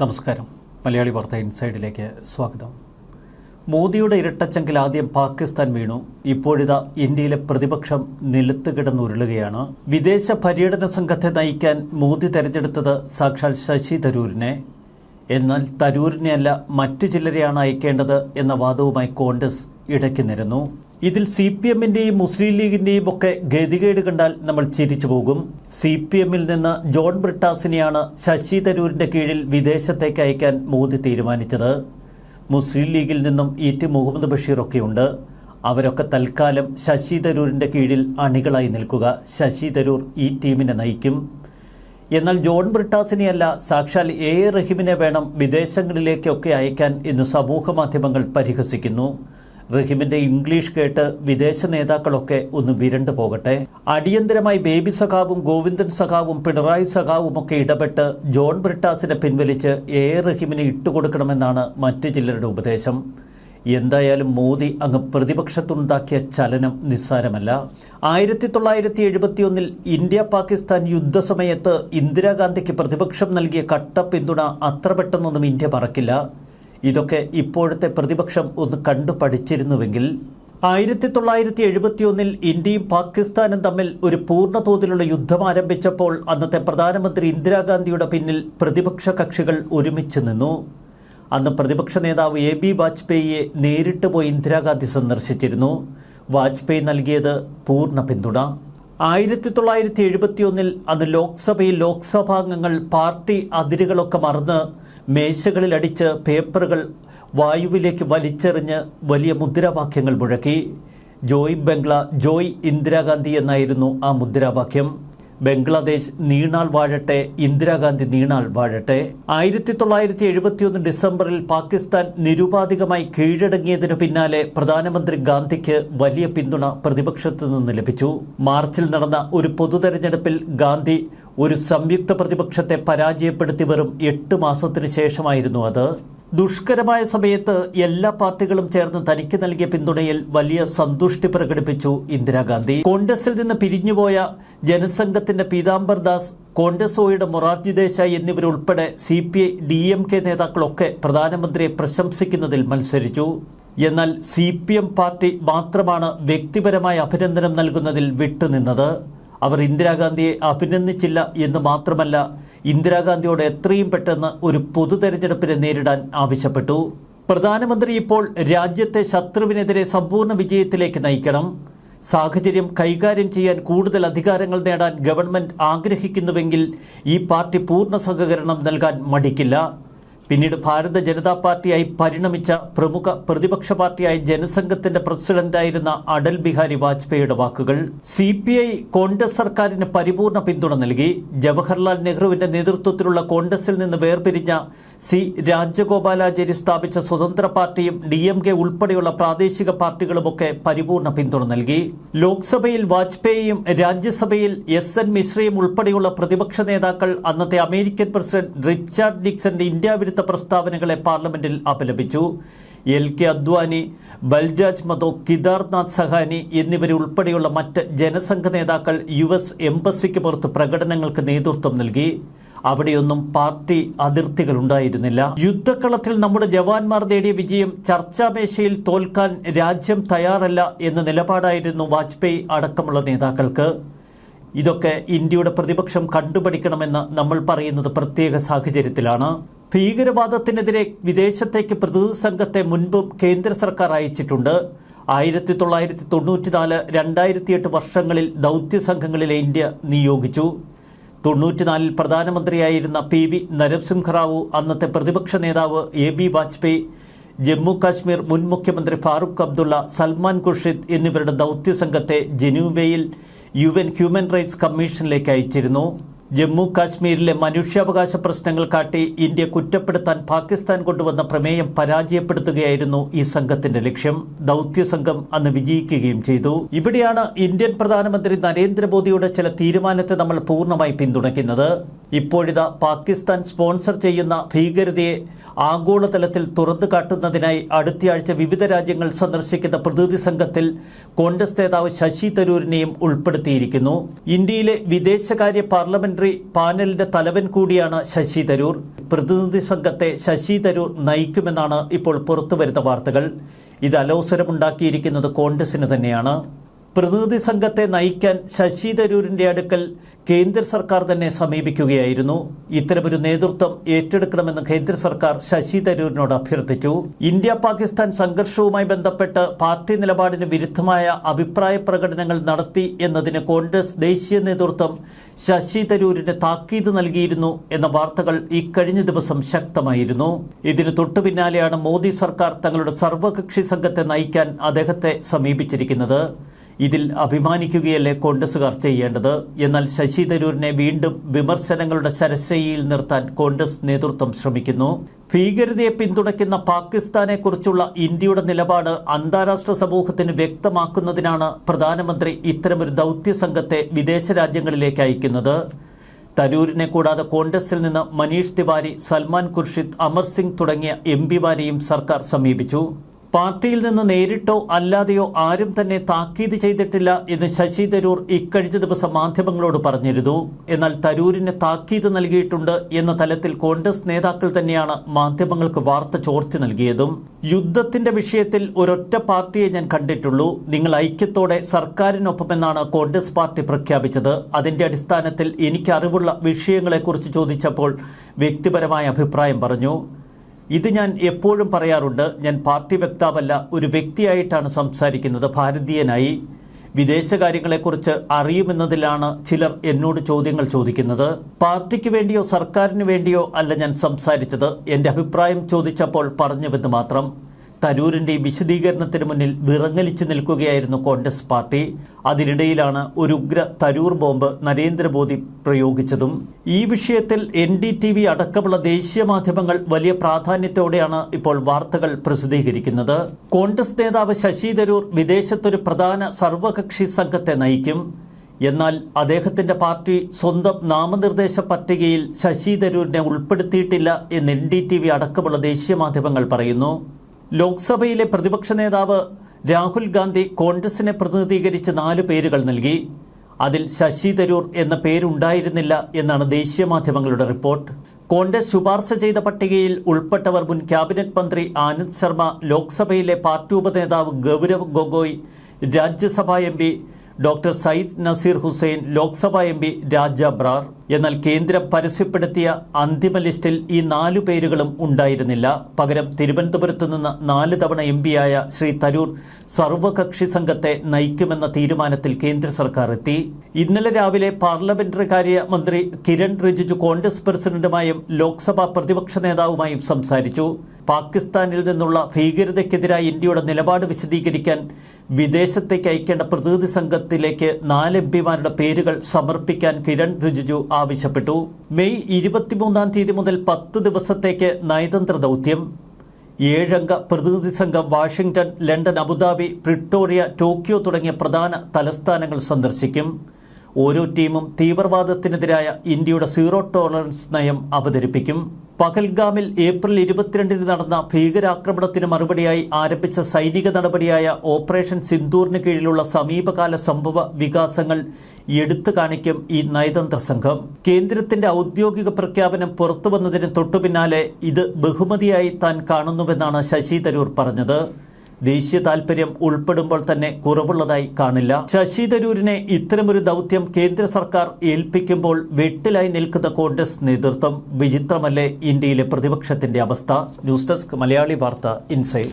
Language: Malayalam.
നമസ്കാരം. മലയാളി വാർത്ത ഇൻസൈഡിലേക്ക് സ്വാഗതം. മോദിയുടെ ഇരട്ടച്ചെങ്കിൽ ആദ്യം പാകിസ്ഥാൻ വീണു. ഇപ്പോഴിതാ ഇന്ത്യയിലെ പ്രതിപക്ഷം നിലത്ത് കിടന്നുരുളുകയാണ്. വിദേശ പര്യടന സംഘത്തെ നയിക്കാൻ മോദി തെരഞ്ഞെടുത്തത് സാക്ഷാൽ ശശി തരൂരിനെ. എന്നാൽ തരൂരിനെയല്ല മറ്റു ചിലരെയാണ് അയക്കേണ്ടത് എന്ന വാദവുമായി കോൺഗ്രസ് ഇടയ്ക്ക് നിരന്നു. ഇതിൽ സി പി എമ്മിന്റെയും മുസ്ലിം ലീഗിന്റെയും ഒക്കെ ഗതികേട് കണ്ടാൽ നമ്മൾ ചിരിച്ചു പോകും. സി പി എമ്മിൽ നിന്ന് ജോൺ ബ്രിട്ടാസിനെയാണ് ശശി തരൂരിന്റെ കീഴിൽ വിദേശത്തേക്ക് അയക്കാൻ മോദി തീരുമാനിച്ചത്. മുസ്ലിം ലീഗിൽ നിന്നും ഇ ടി മുഹമ്മദ് ബഷീറൊക്കെയുണ്ട് അവരൊക്കെ തൽക്കാലം ശശി തരൂരിന്റെ കീഴിൽ അണികളായി നിൽക്കുക. ശശി തരൂർ ഈ ടീമിനെ നയിക്കും. എന്നാൽ ജോൺ ബ്രിട്ടാസിനെയല്ല സാക്ഷാൽ എ റഹീമിനെ വേണം വിദേശങ്ങളിലേക്കൊക്കെ അയക്കാൻ ഇന്ന് സമൂഹ മാധ്യമങ്ങൾ പരിഹസിക്കുന്നു. റഹീമിന്റെ ഇംഗ്ലീഷ് കേട്ട് വിദേശ നേതാക്കളൊക്കെ ഒന്ന് വിരണ്ടു പോകട്ടെ. അടിയന്തരമായി ബേബി സഖാവും ഗോവിന്ദൻ സഖാവും പിണറായി സഖാവും ഒക്കെ ഇടപെട്ട് ജോൺ ബ്രിട്ടാസിനെ പിൻവലിച്ച് എ റഹീമിനെ ഇട്ടുകൊടുക്കണമെന്നാണ് മറ്റു ചിലരുടെ ഉപദേശം. എന്തായാലും മോദി അങ്ങ് പ്രതിപക്ഷത്തുണ്ടാക്കിയ ചലനം നിസ്സാരമല്ല. ആയിരത്തി തൊള്ളായിരത്തി എഴുപത്തിയൊന്നിൽ ഇന്ത്യ പാകിസ്ഥാൻ യുദ്ധസമയത്ത് ഇന്ദിരാഗാന്ധിക്ക് പ്രതിപക്ഷം നൽകിയ കട്ട പിന്തുണ അത്ര പെട്ടെന്നൊന്നും ഇന്ത്യ മറക്കില്ല. ഇതൊക്കെ ഇപ്പോഴത്തെ പ്രതിപക്ഷം ഒന്ന് കണ്ടു പഠിച്ചിരുന്നുവെങ്കിൽ ആയിരത്തി തൊള്ളായിരത്തി എഴുപത്തിയൊന്നിൽ ഇന്ത്യയും പാകിസ്ഥാനും തമ്മിൽ ഒരു പൂർണ തോതിലുള്ള യുദ്ധം ആരംഭിച്ചപ്പോൾ അന്നത്തെ പ്രധാനമന്ത്രി ഇന്ദിരാഗാന്ധിയുടെ പിന്നിൽ പ്രതിപക്ഷ കക്ഷികൾ ഒരുമിച്ച് നിന്നു. അന്ന് പ്രതിപക്ഷ നേതാവ് എ ബി വാജ്പേയിയെ നേരിട്ട് പോയി ഇന്ദിരാഗാന്ധി സന്ദർശിച്ചിരുന്നു. വാജ്പേയി നൽകിയത് പൂർണ പിന്തുണ. ആയിരത്തി തൊള്ളായിരത്തി എഴുപത്തിയൊന്നിൽ അന്ന് ലോക്സഭയിൽ ലോക്സഭാംഗങ്ങൾ പാർട്ടി അതിരുകളൊക്കെ മറന്ന് മേശകളിൽ അടിച്ച് പേപ്പറുകൾ വായുവിലേക്ക് വലിച്ചെറിഞ്ഞ് വലിയ മുദ്രാവാക്യങ്ങൾ മുഴക്കി. ജോയ് ബംഗ്ല ജോയ് ഇന്ദിരാഗാന്ധി എന്നായിരുന്നു ആ മുദ്രാവാക്യം. ബംഗ്ലാദേശ് നീണാൾ വാഴട്ടെ ഇന്ദിരാഗാന്ധി നീണാൾ വാഴട്ടെ. ആയിരത്തി തൊള്ളായിരത്തി എഴുപത്തിയൊന്ന് ഡിസംബറിൽ പാകിസ്ഥാൻ നിരുപാധികമായി കീഴടങ്ങിയതിനു പിന്നാലെ പ്രധാനമന്ത്രി ഗാന്ധിക്ക് വലിയ പിന്തുണ പ്രതിപക്ഷത്തു നിന്ന് ലഭിച്ചു. മാർച്ചിൽ നടന്ന ഒരു പൊതുതെരഞ്ഞെടുപ്പിൽ ഗാന്ധി ഒരു സംയുക്ത പ്രതിപക്ഷത്തെ പരാജയപ്പെടുത്തി വെറും എട്ട് മാസത്തിനു ശേഷമായിരുന്നു അത്. ദുഷ്കരമായ സമയത്ത് എല്ലാ പാർട്ടികളും ചേർന്ന് തനിക്ക് നൽകിയ പിന്തുണയിൽ വലിയ സന്തുഷ്ടി പ്രകടിപ്പിച്ചു ഇന്ദിരാഗാന്ധി. കോൺഗ്രസിൽ നിന്ന് പിരിഞ്ഞുപോയ ജനസംഘത്തിന്റെ പീതാംബർ ദാസ് കോൺഗ്രസ് ഒയുടെ മൊറാർജി ദേശായി എന്നിവരുൾപ്പെടെ C P I D M K നേതാക്കളൊക്കെ പ്രധാനമന്ത്രിയെ പ്രശംസിക്കുന്നതിൽ മത്സരിച്ചു. എന്നാൽ സി പി എം പാർട്ടി മാത്രമാണ് വ്യക്തിപരമായ അഭിനന്ദനം നൽകുന്നതിൽ വിട്ടുനിന്നത്. അവർ ഇന്ദിരാഗാന്ധിയെ അഭിനന്ദിച്ചില്ല എന്ന് മാത്രമല്ല ഇന്ദിരാഗാന്ധിയോട് എത്രയും പെട്ടെന്ന് ഒരു പൊതു തെരഞ്ഞെടുപ്പിനെ നേരിടാൻ ആവശ്യപ്പെട്ടു. പ്രധാനമന്ത്രി ഇപ്പോൾ രാജ്യത്തെ ശത്രുവിനെതിരെ സമ്പൂർണ വിജയത്തിലേക്ക് നയിക്കണം. സാഹചര്യം കൈകാര്യം ചെയ്യാൻ കൂടുതൽ അധികാരങ്ങൾ നേടാൻ ഗവൺമെന്റ് ആഗ്രഹിക്കുന്നുവെങ്കിൽ ഈ പാർട്ടി പൂർണ സഹകരണം നൽകാൻ മടിക്കില്ല. പിന്നീട് ഭാരത ജനതാ പാർട്ടിയായി പരിണമിച്ച പ്രമുഖ പ്രതിപക്ഷ പാർട്ടിയായ ജനസംഘത്തിന്റെ പ്രസിഡന്റായിരുന്ന അടൽ ബിഹാരി വാജ്പേയിയുടെ വാക്കുകൾ സി പി ഐ കോൺഗ്രസ് സർക്കാരിന് പരിപൂർണ പിന്തുണ നൽകി. ജവഹർലാൽ നെഹ്റുവിന്റെ നേതൃത്വത്തിലുള്ള കോൺഗ്രസിൽ നിന്ന് വേർപിരിഞ്ഞ സി രാജഗോപാലാചാരി സ്ഥാപിച്ച സ്വതന്ത്ര പാർട്ടിയും ഡി എം കെ ഉൾപ്പെടെയുള്ള പ്രാദേശിക പാർട്ടികളുമൊക്കെ പരിപൂർണ പിന്തുണ നൽകി. ലോക്സഭയിൽ വാജ്പേയിയും രാജ്യസഭയിൽ എസ് എൻ മിശ്രയും ഉൾപ്പെടെയുള്ള പ്രതിപക്ഷ നേതാക്കൾ അന്നത്തെ അമേരിക്കൻ പ്രസിഡന്റ് റിച്ചാർഡ് ഡിക്സന്റെ ഇന്ത്യ വിരുദ്ധ പ്രസ്താവനകളെ പാർലമെന്റിൽ അപലപിച്ചു. എൽ കെ അദ്വാനി ബൽരാജ് മതോ കിദാർനാഥ് സഹാനി എന്നിവരെ ഉൾപ്പെടെയുള്ള മറ്റ് ജനസംഘ നേതാക്കൾ യു എസ് എംബസിക്ക് പുറത്ത് പ്രകടനങ്ങൾക്ക് നേതൃത്വം നൽകി. അവിടെയൊന്നും പാർട്ടി അതിർത്തികൾ ഉണ്ടായിരുന്നില്ല. യുദ്ധക്കളത്തിൽ നമ്മുടെ ജവാന്മാർ നേടിയ വിജയം ചർച്ചാമേശയിൽ തോൽക്കാൻ രാജ്യം തയ്യാറല്ല എന്ന നിലപാടായിരുന്നു വാജ്പേയി അടക്കമുള്ള നേതാക്കൾക്ക്. ഇതൊക്കെ ഇന്ത്യയുടെ പ്രതിപക്ഷം കണ്ടുപഠിക്കണമെന്ന് നമ്മൾ പറയുന്നത് പ്രത്യേക സാഹചര്യത്തിലാണ്. ഭീകരവാദത്തിനെതിരെ വിദേശത്തേക്ക് പ്രതിനിധി സംഘത്തെ മുൻപും കേന്ദ്ര സർക്കാർ അയച്ചിട്ടുണ്ട്. ആയിരത്തി തൊള്ളായിരത്തി തൊണ്ണൂറ്റിനാല് രണ്ടായിരത്തി എട്ട് വർഷങ്ങളിൽ ദൗത്യ സംഘങ്ങളിലെ ഇന്ത്യ നിയോഗിച്ചു. തൊണ്ണൂറ്റിനാലിൽ പ്രധാനമന്ത്രിയായിരുന്ന പി വി നരസിംഹറാവു അന്നത്തെ പ്രതിപക്ഷ നേതാവ് എ ബി വാജ്പേയി ജമ്മു കാശ്മീർ മുൻ മുഖ്യമന്ത്രി ഫാറൂഖ് അബ്ദുള്ള സൽമാൻ ഖുർഷിദ് എന്നിവരുടെ ദൗത്യ സംഘത്തെ ജനൂബയിൽ യു എൻ ഹ്യൂമൻ റൈറ്റ്സ് കമ്മീഷനിലേക്ക് അയച്ചിരുന്നു. ജമ്മു കാശ്മീരിലെ മനുഷ്യാവകാശ പ്രശ്നങ്ങൾ കാട്ടി ഇന്ത്യ കുറ്റപ്പെടുത്താൻ പാകിസ്ഥാൻ കൊണ്ടുവന്ന പ്രമേയം പരാജയപ്പെടുത്തുകയായിരുന്നു ഈ സംഘത്തിന്റെ ലക്ഷ്യം. ദൗത്യ സംഘം അന്ന് വിജയിക്കുകയും ചെയ്തു. ഇവിടെയാണ് ഇന്ത്യൻ പ്രധാനമന്ത്രി നരേന്ദ്രമോദിയുടെ ചില തീരുമാനത്തെ നമ്മൾ പൂർണമായി പിന്തുണയ്ക്കുന്നത്. ഇപ്പോഴിതാ പാകിസ്ഥാൻ സ്പോൺസർ ചെയ്യുന്ന ഭീകരതയെ ആഗോളതലത്തിൽ തുറന്നു കാട്ടുന്നതിനായി അടുത്തയാഴ്ച വിവിധ രാജ്യങ്ങൾ സന്ദർശിക്കുന്ന പ്രതിനിധി സംഘത്തിൽ കോൺഗ്രസ് നേതാവ് ശശി തരൂരിനെയും ഉൾപ്പെടുത്തിയിരിക്കുന്നു. ഇന്ത്യയിലെ വിദേശകാര്യ പാർലമെന്ററി പാർലമെന്ററി പാനലിന്റെ തലവൻ കൂടിയാണ് ശശി തരൂർ. പ്രതിനിധി സംഘത്തെ ശശി തരൂർ നയിക്കുമെന്നാണ് ഇപ്പോൾ പുറത്തുവരുന്ന വാർത്തകൾ. ഇത് അലോസരമുണ്ടാക്കിയിരിക്കുന്നത് കോൺഗ്രസിന് തന്നെയാണ്. പ്രതിനിധി സംഘത്തെ നയിക്കാൻ ശശി തരൂരിന്റെ അടുക്കൽ കേന്ദ്ര സർക്കാർ തന്നെ സമീപിക്കുകയായിരുന്നു. ഇത്തരമൊരു നേതൃത്വം ഏറ്റെടുക്കണമെന്ന് കേന്ദ്ര സർക്കാർ ശശി തരൂരിനോട് അഭ്യർത്ഥിച്ചു. ഇന്ത്യ പാകിസ്ഥാൻ സംഘർഷവുമായി ബന്ധപ്പെട്ട് പാർട്ടി നിലപാടിന് വിരുദ്ധമായ അഭിപ്രായ പ്രകടനങ്ങൾ നടത്തി എന്നതിന് കോൺഗ്രസ് ദേശീയ നേതൃത്വം ശശി തരൂരിന് താക്കീത് നൽകിയിരുന്നു എന്ന വാർത്തകൾ ഇക്കഴിഞ്ഞ ദിവസം ശക്തമായിരുന്നു. ഇതിന് തൊട്ടു പിന്നാലെയാണ് മോദി സർക്കാർ തങ്ങളുടെ സർവകക്ഷി സംഘത്തെ നയിക്കാൻ അദ്ദേഹത്തെ സമീപിച്ചിരിക്കുന്നത്. ഇതിൽ അഭിമാനിക്കുകയല്ലേ കോൺഗ്രസുകാർ ചെയ്യേണ്ടത്? എന്നാൽ ശശി തരൂരിനെ വീണ്ടും വിമർശനങ്ങളുടെ ശരശയിൽ നിർത്താൻ കോൺഗ്രസ് നേതൃത്വം ശ്രമിക്കുന്നു. ഭീകരതയെ പിന്തുണയ്ക്കുന്ന പാകിസ്ഥാനെക്കുറിച്ചുള്ള ഇന്ത്യയുടെ നിലപാട് അന്താരാഷ്ട്ര സമൂഹത്തിന് വ്യക്തമാക്കുന്നതിനാണ് പ്രധാനമന്ത്രി ഇത്തരമൊരു ദൗത്യ സംഘത്തെ വിദേശ രാജ്യങ്ങളിലേക്ക് അയക്കുന്നത്. തരൂരിനെ കൂടാതെ കോൺഗ്രസിൽ നിന്ന് മനീഷ് തിവാരി സൽമാൻ ഖുർഷിദ് അമർ സിംഗ് തുടങ്ങിയ എം സർക്കാർ സമീപിച്ചു. പാർട്ടിയിൽ നിന്ന് നേരിട്ടോ അല്ലാതെയോ ആരും തന്നെ താക്കീത് ചെയ്തിട്ടില്ല എന്ന് ശശി തരൂർ ഇക്കഴിഞ്ഞ ദിവസം മാധ്യമങ്ങളോട് പറഞ്ഞിരുന്നു. എന്നാൽ തരൂരിന് താക്കീത് നൽകിയിട്ടുണ്ട് എന്ന തലത്തിൽ കോൺഗ്രസ് നേതാക്കൾ തന്നെയാണ് മാധ്യമങ്ങൾക്ക് വാർത്ത ചോർത്തി നൽകിയതും. യുദ്ധത്തിന്റെ വിഷയത്തിൽ ഒരൊറ്റ പാർട്ടിയെ ഞാൻ കണ്ടിട്ടുള്ളൂ. നിങ്ങൾ ഐക്യത്തോടെ സർക്കാരിനൊപ്പമെന്നാണ് കോൺഗ്രസ് പാർട്ടി പ്രഖ്യാപിച്ചത്. അതിന്റെ അടിസ്ഥാനത്തിൽ എനിക്ക് അറിവുള്ള വിഷയങ്ങളെക്കുറിച്ച് ചോദിച്ചപ്പോൾ വ്യക്തിപരമായ അഭിപ്രായം പറഞ്ഞു. ഇത് ഞാൻ എപ്പോഴും പറയാറുണ്ട് ഞാൻ പാർട്ടി വക്താവല്ല ഒരു വ്യക്തിയായിട്ടാണ് സംസാരിക്കുന്നത്. ഭാരതീയനായി വിദേശകാര്യങ്ങളെക്കുറിച്ച് അറിയുമെന്നതിലാണ് ചിലർ എന്നോട് ചോദ്യങ്ങൾ ചോദിക്കുന്നത്. പാർട്ടിക്ക് വേണ്ടിയോ സർക്കാരിന് വേണ്ടിയോ അല്ല ഞാൻ സംസാരിച്ചത്. എന്റെ അഭിപ്രായം ചോദിച്ചപ്പോൾ പറഞ്ഞുവെന്ന് മാത്രം. തരൂരിന്റെ വിശദീകരണത്തിന് മുന്നിൽ വിറങ്ങലിച്ചു നിൽക്കുകയായിരുന്നു കോൺഗ്രസ് പാർട്ടി. അതിനിടയിലാണ് ഒരു ഉഗ്ര തരൂർ ബോംബ് നരേന്ദ്രമോദി പ്രയോഗിച്ചതും. ഈ വിഷയത്തിൽ എൻ ഡി ടി വി അടക്കമുള്ള ദേശീയ മാധ്യമങ്ങൾ വലിയ പ്രാധാന്യത്തോടെയാണ് ഇപ്പോൾ വാർത്തകൾ പ്രസിദ്ധീകരിക്കുന്നത്. കോൺഗ്രസ് നേതാവ് ശശി തരൂർ വിദേശത്തൊരു പ്രധാന സർവകക്ഷി സംഘത്തെ നയിക്കും. എന്നാൽ അദ്ദേഹത്തിന്റെ പാർട്ടി സ്വന്തം നാമനിർദ്ദേശ പട്ടികയിൽ ശശി തരൂരിനെ ഉൾപ്പെടുത്തിയിട്ടില്ല എന്ന് എൻ ഡി ടി വി അടക്കമുള്ള ദേശീയ മാധ്യമങ്ങൾ പറയുന്നു. ലോക്സഭയിലെ പ്രതിപക്ഷ നേതാവ് രാഹുൽ ഗാന്ധി കോൺഗ്രസിനെ പ്രതിനിധീകരിച്ച് നാല് പേരുകൾ നൽകി. അതിൽ ശശി തരൂർ എന്ന പേരുണ്ടായിരുന്നില്ല എന്നാണ് ദേശീയ മാധ്യമങ്ങളുടെ റിപ്പോർട്ട്. കോൺഗ്രസ് ശുപാർശ ചെയ്ത പട്ടികയിൽ ഉൾപ്പെട്ടവർ മുൻ ക്യാബിനറ്റ് മന്ത്രി ആനന്ദ് ശർമ്മ ലോക്സഭയിലെ party ഉപനേതാവ് Gaurav Gogoi Rajya Sabha M doctor Syed Naseer Hussain Lok Sabha M P Raja Brar. എന്നാൽ കേന്ദ്രം പരസ്യപ്പെടുത്തിയ അന്തിമ ലിസ്റ്റിൽ ഈ നാലു പേരുകളും ഉണ്ടായിരുന്നില്ല. പകരം തിരുവനന്തപുരത്ത് നിന്ന് നാല് തവണ എം പിയായ ശ്രീ തരൂർ സർവകക്ഷി സംഘത്തെ നയിക്കുമെന്ന തീരുമാനത്തിൽ കേന്ദ്ര സർക്കാർ എത്തി. ഇന്നലെ രാവിലെ പാർലമെന്ററി കാര്യ മന്ത്രി കിരൺ റിജിജു കോൺഗ്രസ് പ്രസിഡന്റുമായും ലോക്സഭാ പ്രതിപക്ഷ നേതാവുമായും സംസാരിച്ചു. പാകിസ്ഥാനിൽ നിന്നുള്ള ഭീകരതയ്ക്കെതിരായ ഇന്ത്യയുടെ നിലപാട് വിശദീകരിക്കാൻ വിദേശത്തേക്ക് അയക്കേണ്ട പ്രതിനിധി സംഘത്തിലേക്ക് നാല് എം പിമാരുടെ പേരുകൾ സമർപ്പിക്കാൻ കിരൺ റിജിജു ആവശ്യപ്പെട്ടു. മെയ് ഇരുപത്തിമൂന്നാം തീയതി മുതൽ പത്ത് ദിവസത്തേക്ക് നയതന്ത്ര ദൗത്യം. ഏഴംഗ പ്രതിനിധി സംഘം Washington London Abu Dhabi Pretoria Tokyo തുടങ്ങിയ പ്രധാന തലസ്ഥാനങ്ങൾ സന്ദർശിക്കും. ഓരോ ടീമും തീവ്രവാദത്തിനെതിരായ ഇന്ത്യയുടെ സീറോ ടോളറൻസ് നയം അവതരിപ്പിക്കും. പകൽഗാമിൽ ഏപ്രിൽ ഇരുപത്തിരണ്ടിന് നടന്ന ഭീകരാക്രമണത്തിന് മറുപടിയായി ആരംഭിച്ച സൈനിക നടപടിയായ ഓപ്പറേഷൻ സിന്ദൂറിന് കീഴിലുള്ള സമീപകാല സംഭവ വികാസങ്ങൾ എടുത്തു കാണിക്കും ഈ നയതന്ത്ര സംഘം. കേന്ദ്രത്തിന്റെ ഔദ്യോഗിക പ്രഖ്യാപനം പുറത്തു വന്നതിന് തൊട്ടുപിന്നാലെ ഇത് ബഹുമതിയായി താൻ കാണുന്നുവെന്നാണ് ശശി തരൂർ പറഞ്ഞത്. ദേശീയ താൽപര്യം ഉൾപ്പെടുമ്പോൾ തന്നെ കുറവുള്ളതായി കാണില്ല. ശശി തരൂരിനെ ഇത്തരമൊരു ദൗത്യം കേന്ദ്ര സർക്കാർ ഏൽപ്പിക്കുമ്പോൾ വെട്ടിലായി നിൽക്കുന്ന കോൺഗ്രസ് നേതൃത്വം വിചിത്രമല്ലേ ഇന്ത്യയിലെ പ്രതിപക്ഷത്തിന്റെ അവസ്ഥ? ന്യൂസ് ഡെസ്ക് മലയാളി വാർത്ത ഇൻസൈഡ്.